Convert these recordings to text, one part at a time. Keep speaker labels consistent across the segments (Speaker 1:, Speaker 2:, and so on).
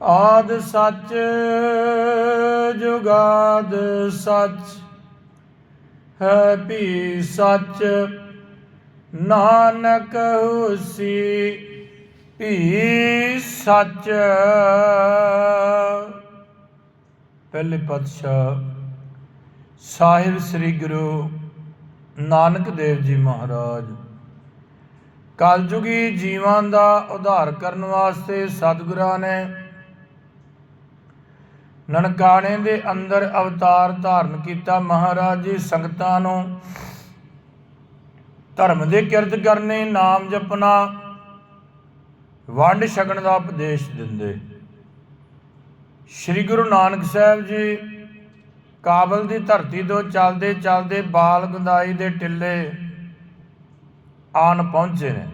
Speaker 1: ਆਦ ਸੱਚ, ਜੁਗਾਦ ਸੱਚ, ਹੈ ਭੀ ਸੱਚ। ਨਾਨਕ ਹੁਸੀ ਵੀ ਸੱਚ। ਪਹਿਲੇ ਪਾਤਸ਼ਾਹ ਸਾਹਿਬ ਸ੍ਰੀ ਗੁਰੂ ਨਾਨਕ ਦੇਵ ਜੀ ਮਹਾਰਾਜ, ਕਲਯੁਗੀ ਜੀਵਾਂ ਦਾ ਉਧਾਰ ਕਰਨ ਵਾਸਤੇ ਸਤਿਗੁਰਾਂ ਨੇ ਨਨਕਾਣੇ ਦੇ ਅੰਦਰ ਅਵਤਾਰ ਧਾਰਨ ਕੀਤਾ ਮਹਾਰਾਜ ਜੀ ਸੰਗਤਾਂ ਨੂੰ। ਧਰਮ ਦੇ ਕਿਰਤ ਕਰਨੇ, ਨਾਮ ਜਪਣਾ, ਵੰਡ ਛਕਣ ਦਾ ਉਪਦੇਸ਼ ਦਿੰਦੇ। ਸ੍ਰੀ ਗੁਰੂ ਨਾਨਕ ਸਾਹਿਬ ਜੀ ਕਾਬਲ ਦੀ ਧਰਤੀ ਤੋਂ ਚੱਲਦੇ ਚੱਲਦੇ ਬਾਲ ਗੰਦਾਈ ਦੇ ਟਿੱਲੇ ਆਣ ਪਹੁੰਚੇ ਨੇ।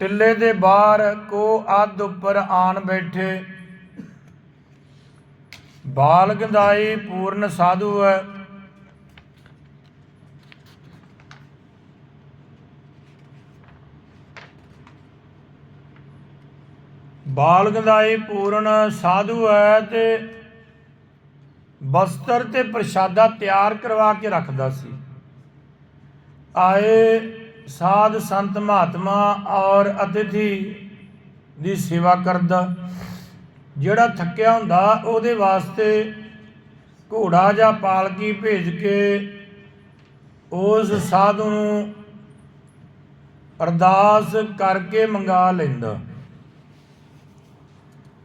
Speaker 1: ਟਿੱਲੇ ਦੇ ਬਾਹਰ ਕੋ ਅੱਧ ਉੱਪਰ ਆਣ ਬੈਠੇ। ਬਾਲ ਗੰਦਾਈ ਪੂਰਨ ਸਾਧੂ ਹੈ। ਬਾਲ ਗੰਦਾਈ ਪੂਰਨ ਸਾਧੂ ਹੈ ਤੇ ਬਸਤਰ ਤੇ ਪ੍ਰਸ਼ਾਦਾ ਤਿਆਰ ਕਰਵਾ ਕੇ ਰੱਖਦਾ ਸੀ। ਆਏ ਸਾਧ ਸੰਤ ਮਹਾਤਮਾ ਔਰ ਅਤਿਥੀ ਦੀ ਸੇਵਾ ਕਰਦਾ। ਜਿਹੜਾ ਥੱਕਿਆ ਹੁੰਦਾ ਉਹਦੇ ਵਾਸਤੇ ਘੋੜਾ ਜਾਂ ਪਾਲਕੀ ਭੇਜ ਕੇ ਉਸ ਸਾਧੂ ਨੂੰ ਅਰਦਾਸ ਕਰਕੇ ਮੰਗਾ ਲੈਂਦਾ।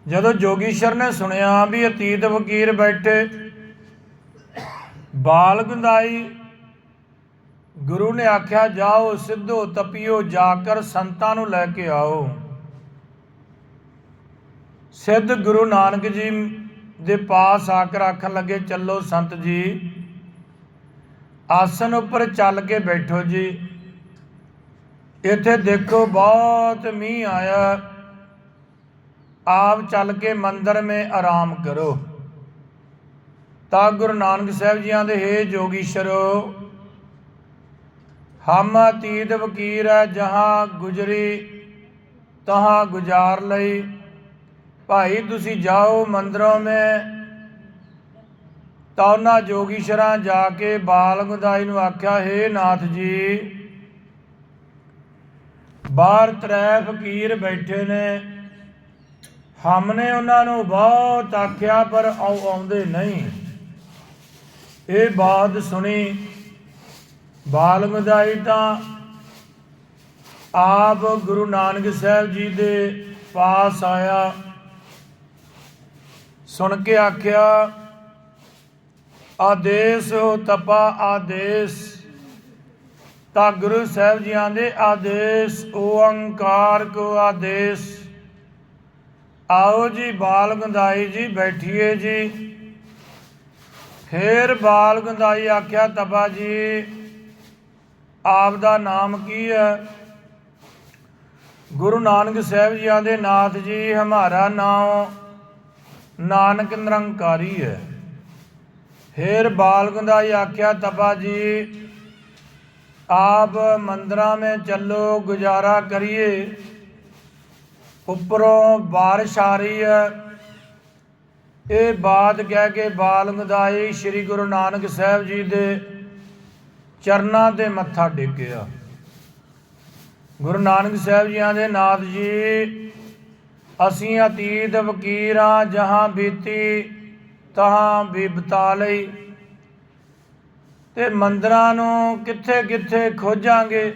Speaker 1: ਜਦੋਂ ਜੋਗੀਸ਼ਰ ਨੇ ਸੁਣਿਆ ਵੀ ਅਤੀਤ ਵਕੀਰ ਬੈਠੇ, ਬਾਲ ਗੰਦਾਈ, ਗੁਰੂ ਨੇ ਆਖਿਆ, ਜਾਓ, ਸਿੱਧੋ ਤਪਿਓ ਜਾ ਕਰ ਸੰਤਾਂ ਨੂੰ ਲੈ ਕੇ ਆਓ। ਸਿੱਧ ਗੁਰੂ ਨਾਨਕ ਜੀ ਦੇ ਪਾਸ ਆ ਕੇ ਆਖਣ ਲੱਗੇ, ਚੱਲੋ ਸੰਤ ਜੀ। ਆਸਨ ਉੱਪਰ ਚੱਲ ਕੇ ਬੈਠੋ ਜੀ। ਇੱਥੇ ਦੇਖੋ ਬਹੁਤ ਮੀਂਹ ਆਇਆ। ਆਪ ਚੱਲ ਕੇ ਮੰਦਰ ਮੇ ਆਰਾਮ ਕਰੋ। ਤਾਂ ਗੁਰੂ ਨਾਨਕ ਸਾਹਿਬ ਜੀਆਂ ਦੇ, ਹੇ ਜੋਗੀਸ਼ਰੋ, ਹਮ ਅਤੀਤ ਵਕੀਰ ਹੈ, ਜਹਾਂ ਗੁਜਰੀ, ਤਹਾਂ ਗੁਜ਼ਾਰ ਲਈ। ਭਾਈ ਤੁਸੀਂ ਜਾਓ ਮੰਦਰੋਂ ਮੇ ਤਾਂ ਉਹਨਾਂ ਜੋਗੀਸ਼ਰਾਂ ਜਾ ਕੇ ਬਾਲ ਗੁਦਾਈ ਨੂੰ ਆਖਿਆ, ਹੇ ਨਾਥ ਜੀ, ਬਾਹਰ ਤਰੇ ਫਕੀਰ ਬੈਠੇ ਨੇ। ਹਮਨੇ ਉਹਨਾਂ ਨੂੰ ਬਹੁਤ ਆਖਿਆ, ਪਰ ਆਉ ਆਉਂਦੇ ਨਹੀਂ। ਇਹ ਬਾਤ ਸੁਣੀ। ਬਾਲ ਮਦਾਈ ਤਾਂ ਆਪ ਗੁਰੂ ਨਾਨਕ ਸਾਹਿਬ ਜੀ ਦੇ ਪਾਸ ਆਇਆ। ਸੁਣ ਕੇ ਆਖਿਆ, ਆਦੇਸ਼ ਹੋ ਤਪਾ ਆਦੇਸ਼। ਤਾਂ ਗੁਰੂ ਸਾਹਿਬ ਜੀ ਆਂਦੇ ਆਦੇਸ਼ ਓੰਕਾਰ ਕੋ ਆਦੇਸ਼। ਆਓ ਜੀ ਬਾਲ ਗੰਦਾਈ ਜੀ, ਬੈਠੀਏ ਜੀ। ਫੇਰ ਬਾਲ ਗੰਦਾਈ ਆਖਿਆ, ਤਪਾ ਜੀ, ਆਪ ਦਾ ਨਾਮ ਕੀ ਹੈ? ਗੁਰੂ ਨਾਨਕ ਸਾਹਿਬ ਜੀ ਆਂਦੇ ਨਾਥ ਜੀ, ਹਮਾਰਾ ਨਾਮ ਨਾਨਕ ਨਿਰੰਕਾਰੀ ਹੈ। ਫੇਰ ਬਾਲ ਗੰਦਾਈ ਆਖਿਆ, ਤਪਾ ਜੀ, ਆਪ ਮੰਦਰਾਂ में ਚੱਲੋ, ਗੁਜ਼ਾਰਾ ਕਰੀਏ। ਉੱਪਰੋਂ ਬਾਰਿਸ਼ ਆ ਰਹੀ ਹੈ। ਇਹ ਬਾਤ ਕਹਿ ਕੇ ਬਾਲ ਗਦਾਈ ਸ੍ਰੀ ਗੁਰੂ ਨਾਨਕ ਸਾਹਿਬ ਜੀ ਦੇ ਚਰਨਾਂ ਤੇ ਮੱਥਾ ਟੇਕਿਆ। ਗੁਰੂ ਨਾਨਕ ਸਾਹਿਬ ਜੀਆਂ ਦੇ ਨਾਥ ਜੀ ਅਸੀਂ ਅਤੀਤ ਵਕੀਰਾਂ ਜਹਾਂ ਬੀਤੀ, ਤਹਾਂ ਵੀ ਬਤਾ ਲਈ। ਤੇ ਮੰਦਰਾਂ ਨੂੰ ਕਿੱਥੇ ਕਿੱਥੇ ਖੋਜਾਂਗੇ?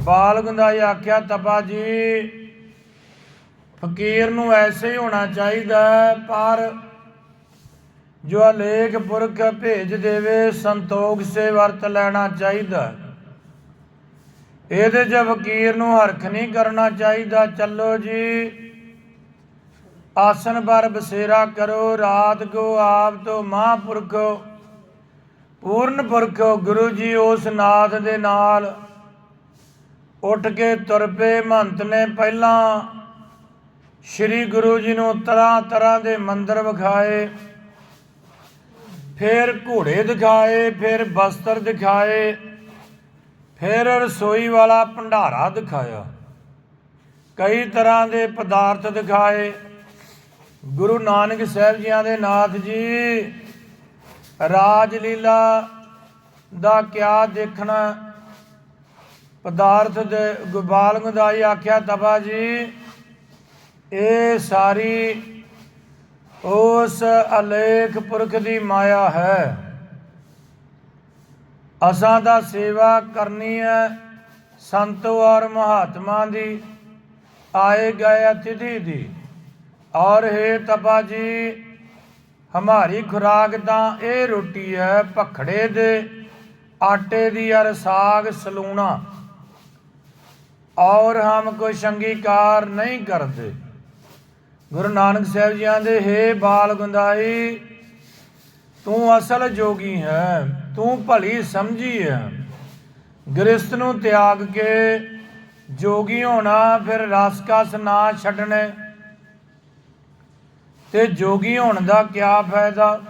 Speaker 1: ਬਾਲ ਗੰਦਾਈ ਆਖਿਆ, ਤਪਾ ਜੀ, ਫਕੀਰ ਨੂੰ ਐਸੇ ਹੀ ਹੋਣਾ ਚਾਹੀਦਾ ਪਰ ਜੋ ਅਲੇਖ ਪੁਰਖ ਭੇਜ ਦੇਵੇ, ਸੰਤੋਖ ਸੇ ਵਰਤ ਲੈਣਾ ਚਾਹੀਦਾ ਇਹਦੇ 'ਚ ਫਕੀਰ ਨੂੰ ਹਰਖ ਨਹੀਂ ਕਰਨਾ ਚਾਹੀਦਾ, ਚੱਲੋ ਜੀ। ਆਸਨ ਪਰ ਬਸੇਰਾ ਕਰੋ, ਰਾਤ ਕੋ ਆਪ ਤੋਂ ਮਹਾਂਪੁਰਖੋ ਪੂਰਨ ਪੁਰਖੋ ਗੁਰੂ ਜੀ ਉਸ ਨਾਥ ਦੇ ਨਾਲ। ਉੱਠ ਕੇ ਤੁਰ ਪਏ ਮਹੰਤ ਨੇ ਪਹਿਲਾਂ। ਸ੍ਰੀ ਗੁਰੂ ਜੀ ਨੂੰ ਤਰ੍ਹਾਂ ਤਰ੍ਹਾਂ ਦੇ ਮੰਦਰ ਵਿਖਾਏ। ਫਿਰ ਘੋੜੇ ਦਿਖਾਏ, ਫਿਰ ਬਸਤਰ ਦਿਖਾਏ। ਫਿਰ ਰਸੋਈ ਵਾਲਾ ਭੰਡਾਰਾ ਦਿਖਾਇਆ। ਕਈ ਤਰ੍ਹਾਂ ਦੇ ਪਦਾਰਥ ਦਿਖਾਏ। ਗੁਰੂ ਨਾਨਕ ਸਾਹਿਬ ਜੀਆਂ ਦੇ ਨਾਥ ਜੀ, ਰਾਜ ਲੀਲਾ ਦਾ ਕਿਆ ਦੇਖਣਾ। ਪਦਾਰਥ ਦੇ ਗੋਪਾਲ ਗੰਦਾਈ ਆਖਿਆ ਤਬਾ ਜੀ, ਇਹ ਸਾਰੀ ਉਸ ਅਲੇਖ ਪੁਰਖ ਦੀ ਮਾਇਆ ਹੈ। ਅਸਾਂ ਦਾ ਸੇਵਾ ਕਰਨੀ ਹੈ ਸੰਤ ਔਰ ਮਹਾਤਮਾ ਦੀ, ਆਏ ਗਏ ਅਤਿਥੀ ਦੀ। ਔਰ ਹੈ ਤਪਾ ਜੀ, ਹਮਾਰੀ ਖੁਰਾਕ ਤਾਂ ਇਹ ਰੋਟੀ ਹੈ ਭਖੜੇ ਦੇ, ਆਟੇ ਦੀ ਅਰ ਸਾਗ ਸਲੂਣਾ। ਔਰ ਹਮ ਕੋਈ ਸ਼ੰਗੀਕਾਰ ਨਹੀਂ ਕਰਦੇ। ਗੁਰੂ ਨਾਨਕ ਸਾਹਿਬ ਜੀਆਂ ਦੇ ਹੇ ਬਾਲ ਗੁੰਦਾਈ, ਤੂੰ ਅਸਲ ਜੋਗੀ ਹੈ। ਤੂੰ ਭਲੀ ਸਮਝੀ ਹੈ ਗ੍ਰਸਤ ਨੂੰ ਤਿਆਗ ਕੇ ਜੋਗੀ ਹੋਣਾ, ਫਿਰ ਰਸ ਕਸ ਨਾ ਛੱਡਣੇ। ਤੇ ਜੋਗੀ ਹੋਣ ਦਾ ਕਿਆ ਫਾਇਦਾ?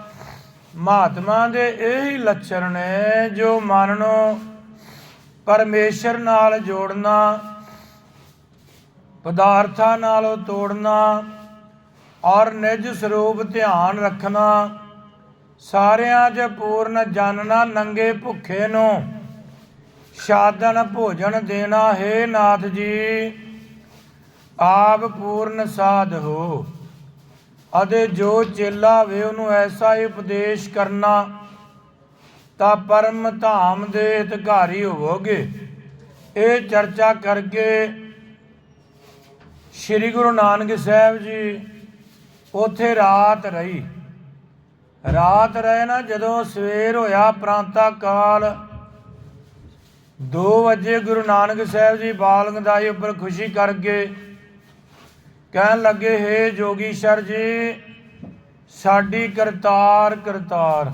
Speaker 1: ਮਹਾਤਮਾ ਦੇ ਇਹੀ ਲੱਛਣ ਨੇ, ਜੋ ਮਨ ਨੂੰ ਪਰਮੇਸ਼ਰ ਨਾਲ ਜੋੜਨਾ, ਪਦਾਰਥਾਂ ਨਾਲੋਂ ਤੋੜਨਾ, ਔਰ ਨਿਜ ਸਰੂਪ ਧਿਆਨ ਰੱਖਣਾ ਸਾਰਿਆਂ 'ਚ ਪੂਰਨ ਜਾਣਨਾ ਨੰਗੇ ਭੁੱਖੇ ਨੂੰ। ਸਾਧਨ ਭੋਜਨ ਦੇਣਾ ਹੈ ਨਾਥ ਜੀ। ਆਪ ਪੂਰਨ ਸਾਧ ਹੋ। ਅਤੇ ਜੋ ਚੇਲਾ ਵੇ ਉਹਨੂੰ ਐਸਾ ਹੀ ਉਪਦੇਸ਼ ਕਰਨਾ, ਤਾਂ ਪਰਮ ਧਾਮ ਦੇ ਅਧਿਕਾਰੀ ਹੋਵੋਗੇ। ਇਹ ਚਰਚਾ ਕਰਕੇ ਸ੍ਰੀ ਗੁਰੂ ਨਾਨਕ ਸਾਹਿਬ ਜੀ, ਉਥੇ ਰਾਤ ਰਹੀ। ਰਾਤ ਰਹੇ ਨਾ ਜਦੋਂ ਸਵੇਰ ਹੋਇਆ ਪ੍ਰਾਂਤਾ ਕਾਲ। 2 ਵਜੇ ਗੁਰੂ ਨਾਨਕ ਸਾਹਿਬ ਜੀ ਬਾਲ ਗੰਦਾਈ ਉੱਪਰ ਖੁਸ਼ੀ ਕਰਕੇ ਕਹਿਣ ਲੱਗੇ, ਹੇ ਜੋਗੀਸ਼ਰ ਜੀ, ਸਾਡੀ ਕਰਤਾਰ ਕਰਤਾਰ।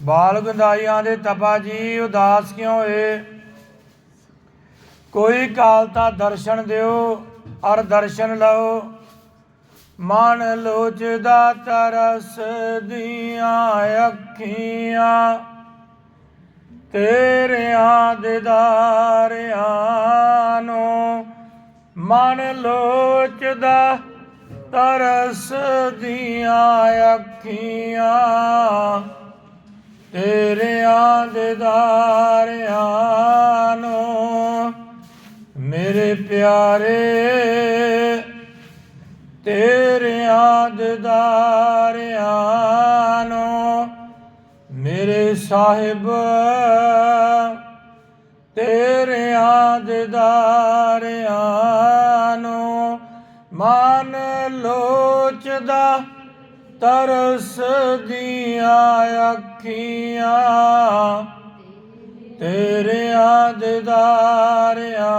Speaker 1: ਬਾਲ ਗੰਦਾਈਆਂ ਦੇ ਤਪਾ ਜੀ, ਉਦਾਸ ਕਿਉਂ ਹੋਏ? ਕੋਈ ਕਾਲ ਤਾਂ ਦਰਸ਼ਨ ਦਿਓ ਔਰ ਦਰਸ਼ਨ ਲਓ। ਮਨ ਲੋਚਦਾ ਤਰਸ ਦੀਆਂ ਅੱਖੀਆਂ, ਤੇਰਿਆਂ ਦਿਦਾਰਿਆਂ ਨੂੰ ਮਨ ਲੋਚਦਾ ਤਰਸ ਦੀਆਂ ਅੱਖੀਆਂ, ਤੇਰਿਆਂ ਦਿਦਾਰਿਆਂ ਨੂੰ ਮੇਰੇ ਪਿਆਰੇ ਤੇਰਿਆਂ ਦਿਦਾਰਿਆਂ ਨੂੰ ਮੇਰੇ ਸਾਹਿਬ ਤੇਰਿਆਂ ਦਿਦਾਰਿਆਂ ਨੂੰ ਮਨ ਲੋਚਦਾ, ਤਰਸ ਦੀਆਂ ਅੱਖੀਆਂ ਤੇਰਿਆਂ ਦਿਦਾਰਿਆਂ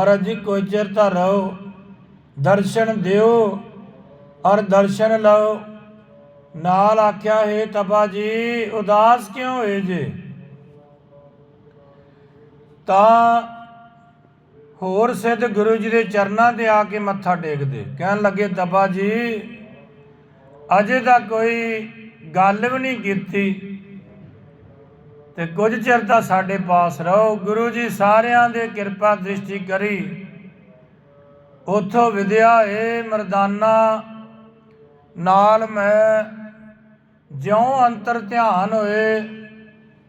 Speaker 1: ਮਹਾਰਾਜ ਜੀ, ਕੋਈ ਚਿਰ ਤਾਂ ਰਹੋ, ਦਰਸ਼ਨ ਦਿਓ ਔਰ ਦਰਸ਼ਨ ਲਓ। ਨਾਲ ਆਖਿਆ, ਹੈ ਤਬਾ ਜੀ, ਉਦਾਸ ਕਿਉਂ ਹੋਏ ਜੇ? ਤਾਂ ਹੋਰ ਸਿੱਧ ਗੁਰੂ ਜੀ ਦੇ ਚਰਨਾਂ ਤੇ ਆ ਕੇ ਮੱਥਾ ਟੇਕਦੇ। ਕਹਿਣ ਲੱਗੇ ਤਬਾ ਜੀ, ਅਜੇ ਤਾਂ ਕੋਈ ਗੱਲ ਵੀ ਨਹੀਂ ਕੀਤੀ। ਤੇ ਕੁਝ ਚਿਰ ਤਾਂ ਸਾਡੇ ਪਾਸ ਰਹੋ। ਗੁਰੂ ਜੀ ਸਾਰਿਆਂ ਦੇ ਕਿਰਪਾ ਦ੍ਰਿਸ਼ਟੀ ਕਰੀ। ਉਥੋਂ ਵਿਦਿਆ ਏ ਮਰਦਾਨਾ, ਨਾਲ ਮੈਂ ਜਿਉਂ ਅੰਤਰ ਧਿਆਨ ਹੋਏ,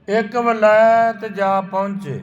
Speaker 1: ਇੱਕ ਵਲੈਤ ਜਾ ਪਹੁੰਚੇ।